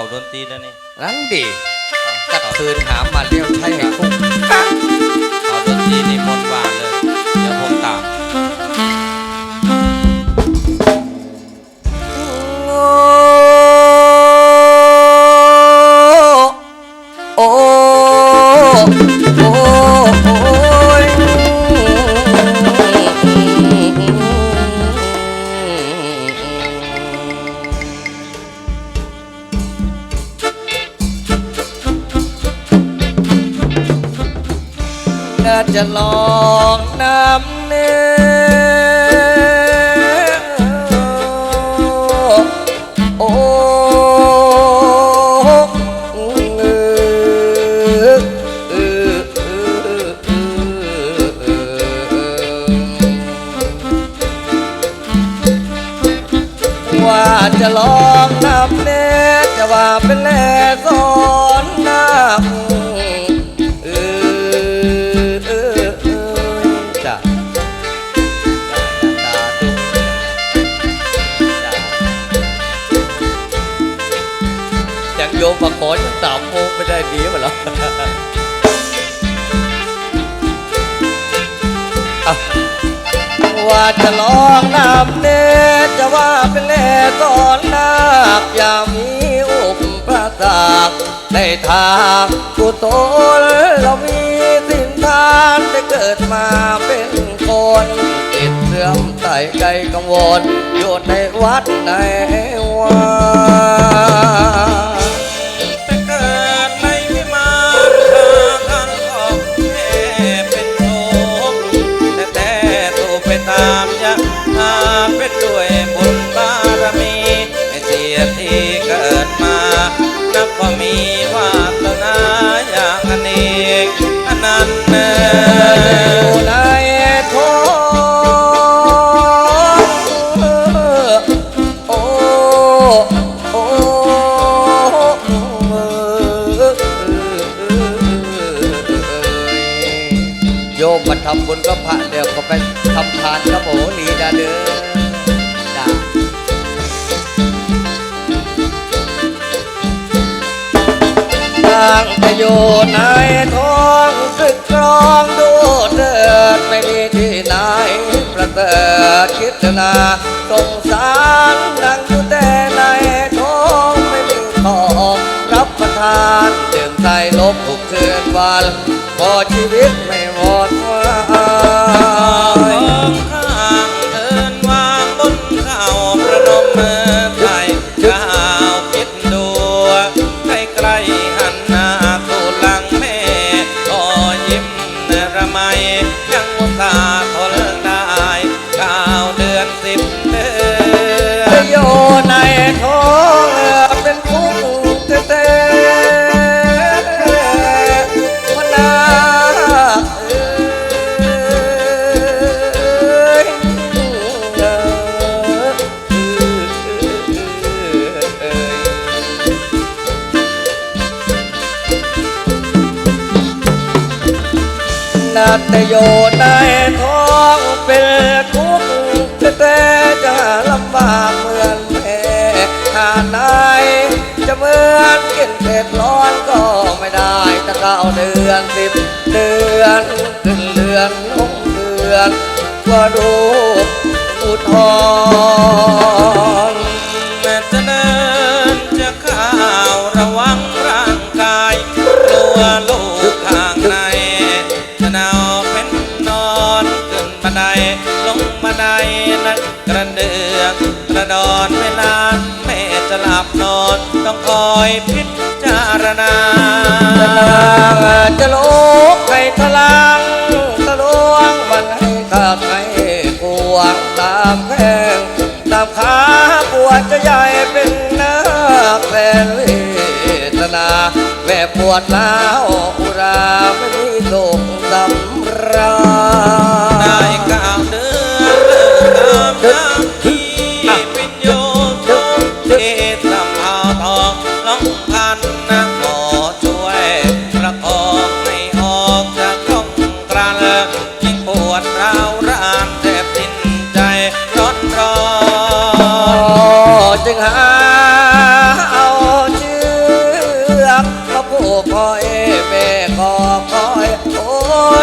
เขาดนตรีแล้วนี่นั่นดิกัดคืนหามมาเลี้ยวใช้ให้คุ้มเขาดนตรีนี่มนต์หวาน ลองน้ำ ว่าจะลองนำเนจะว่าเป็นเล่ตอนนาคอย่ามีอุปสรรคในทางกุศลเรามีสินทานได้เกิดมาเป็นคนติดเสื่อมใส่ใจกังวลอยู่ในวัดในวาำบุญก็พระเดียวก็ไปทำทานก็โหนีดาเด้อจ้าตั้งแต่อยู่ในท้องศึกกรองดูเถิดไม่มีที่ไหนประเสริฐคิดนาสงสารนั่งอยู่แต่ในท้องไม่มีของรับประทานดื่มใส่ลบทุกคือนวันพอชีวิต แต่อยู่ในท้องเป็นทุกข์แต่จะลำบากเหมือนแม่หาไหนจะเหมือนกินเผ็ดร้อนก็ไม่ได้ตะเก้าเดือนสิบเดือนขึ้นเดือนลงเดือนก็ดูอุทธร จะลุกให้ทลังตะลวงมันให้ขาดให้กวงตามแข้งตามขาปวดจะใหญ่เป็นนักแฟนเวทนาแม่ปวดแล้วอุราไม่มีโรคสำราญได้เก้าเดือนตามน้ำที่เป็นโยมเท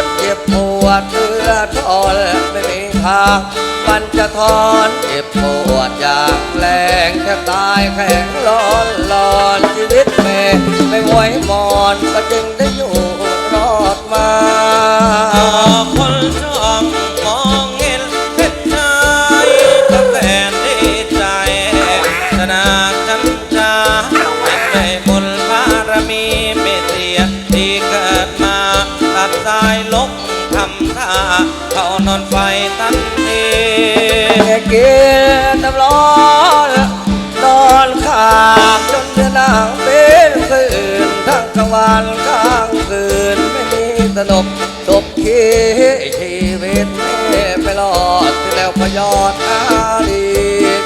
นเจ็บปวดเมื่อทนไม่มีทางมันจะทอนเจ็บปวดอย่างแรงแค่ตายแข็งร้อนหลอนชีวิตแม่ไม่ไหวมอนก็จึงได้อยู่รอดมาคนช่างางคืนไม่มีสนุกตกขีชีวิตไม่ไปรอดที่แล้วพยอดอาลี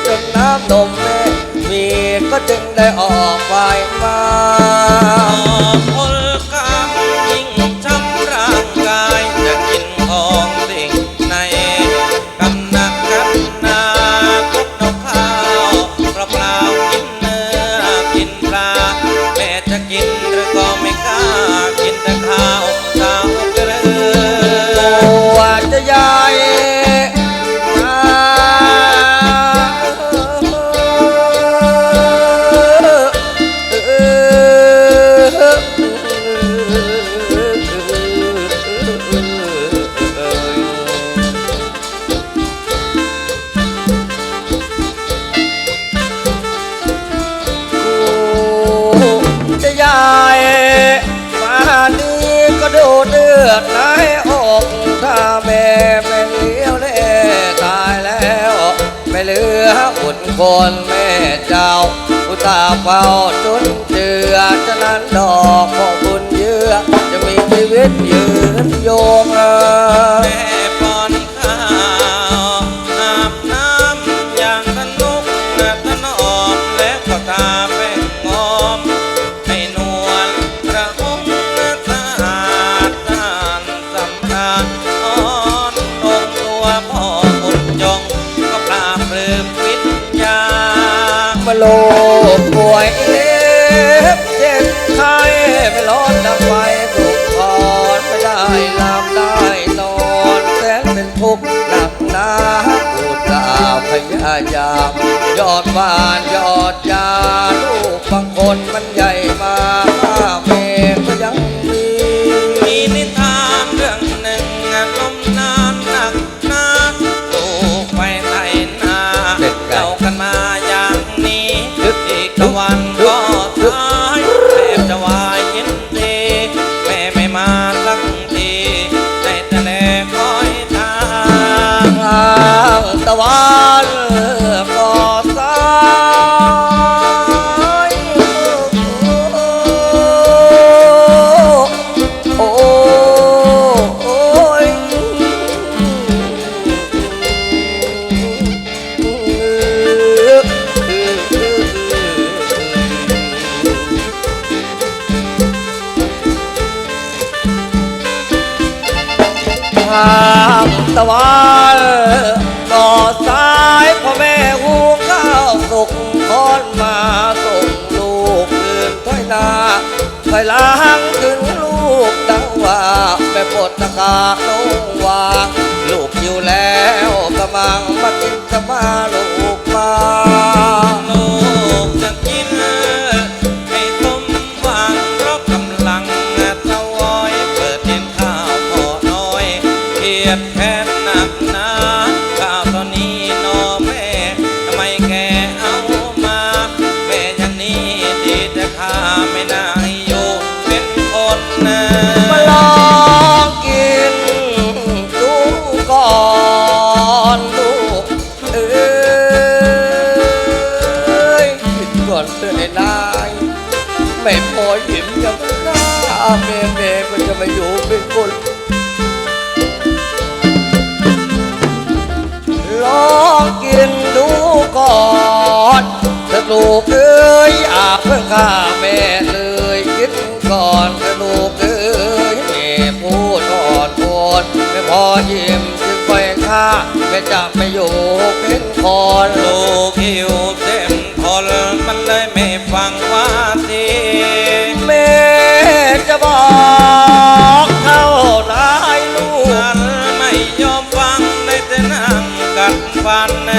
จนน้ำนมแม่มีก็จึงได้ออกไปมา อนคนแม่เจ้าอุตส่าห์เฝ้าจน ทุกข์หนักหนาปูดตาพยายาม ยอดบานยอดยาลูกบางคนมันใหญ่มาข้าเมก็ยังมีมีนิทานเรื่องหนึ่งนมนานหนักหนาลูกไปไถนาเล่ากันมาอย่างนี้อีกตะวัน ปลดตะกาลงวาง ลูกเอ้ยอาเพิ่งข้าแม่เลยกินก่อนถ้าลูกเอ้ยแม่พูดอ่อนโอนไม่พอยิ้มจึงไปข้าแม่จะไม่อยู่เป็นคนลูกหิวเต็มทนมันเลยไม่ฟังว่าทีแม่จะบอกเท่าไรลูกฉันไม่ยอมฟังได้แต่นั่งกัดฟันเอ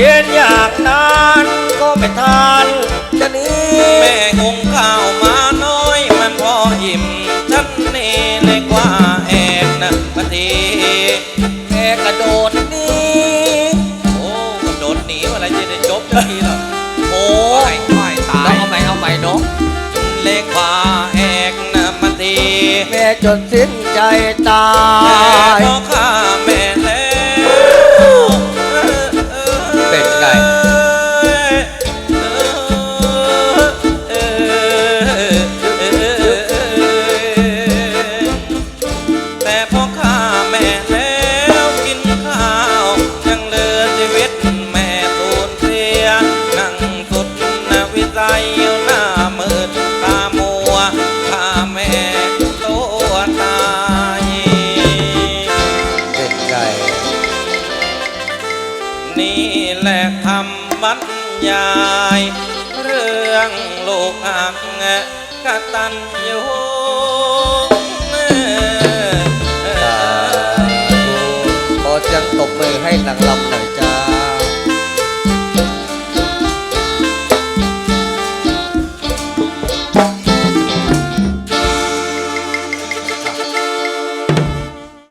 ย่างนั้นก็ไม่ทานจะหนี้แม่คงข้าวมาน้อยมันพออิ่มฉันนี่เลยกว่าแอกนะปฏิแกกระโดดหนี้โอ้กระโดดหนีอะไรจะได้จบจังทีหรอโอ้ไม่ไม่ตาน้อยงเอาใหม่เอาใหม่น้องเลขว่าแอกนะปฏิแม่จนสิ้นใจตาแต่ยพอข้าแม่แล้ว ลูกอักกตันยูสาธุขอจังตบมือให้นางลำหน่อยจ้า